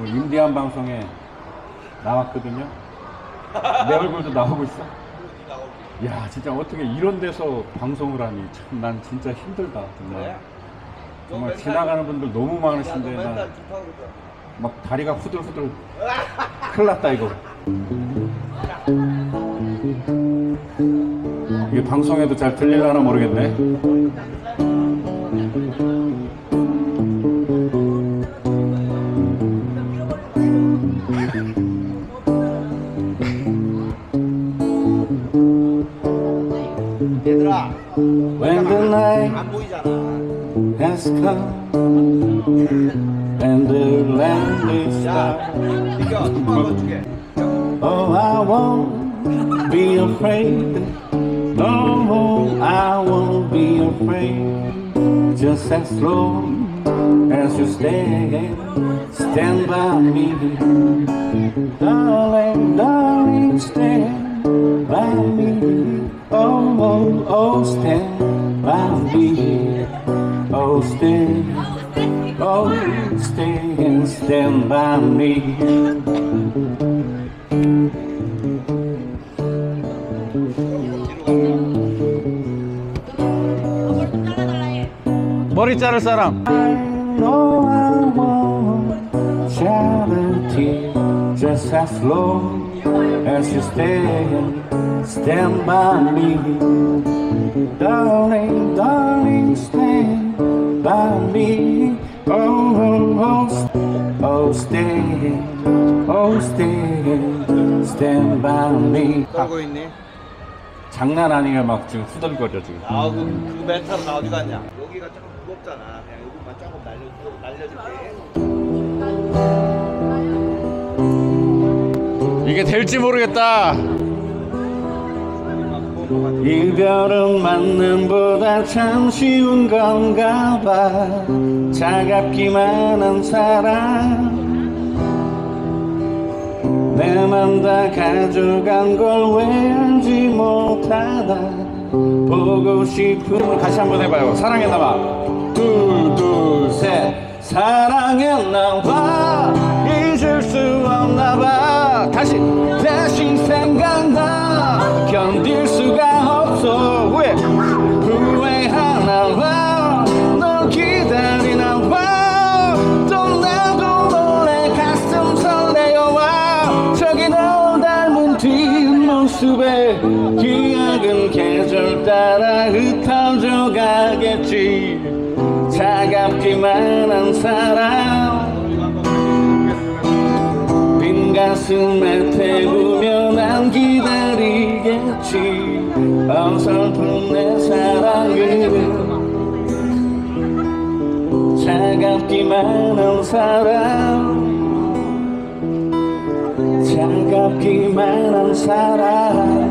뭐 인디안 방송에 나왔거든요. 내 얼굴도 나오고 있어. 야, 진짜 어떻게 이런 데서 방송을 하니 참 난 진짜 힘들다 정말. 정말 지나가는 분들 너무 많으신데 난막 다리가 후들후들 큰일 났다 이거. 이게 방송에도 잘 들릴려나 모르겠네. When the night 안 보이잖아 has come and the land is 자 dark. 비켜 한번 줄게 Oh, I won't be afraid. No, I won't be afraid. Just as long as you stand, stand by me. Darling, darling, stand by me. Oh, oh, oh, oh, oh stand by me. Oh, stand, oh, stand, stand by me. 머리 자를 사람. I know I won't shed a tear just as long as you stand, stand by me. Darling, darling, stand by me. Oh, oh, oh, st- oh, stand, oh, stand, stand by me. 떨고 있니? 장난 아니게 막 지금 후덜거려 지금. 아그 그 멘탈은 나 어디 갔냐 무겁잖아 그냥 요것만 조금 날려, 날려줄게 이게 될지 모르겠다. 이별은 만남보다 참 쉬운 건가 봐. 차갑기만 한 사랑. 내맘 다 가져간 걸 왜 알지 못하다. 보고 싶은 다시 한번 해봐요. 사랑했나 봐. 둘, 둘, 셋. 사랑했나 봐. 잊을 수 없나 봐. 다시, 다시 생 뒷모습에 기억은 계절 따라 흩어져 가겠지. 차갑기만 한 사랑. 빈 가슴에 태우며 난 기다리겠지 어설픈 내 사랑을 차갑기만 한 사랑 차갑기만 한 사랑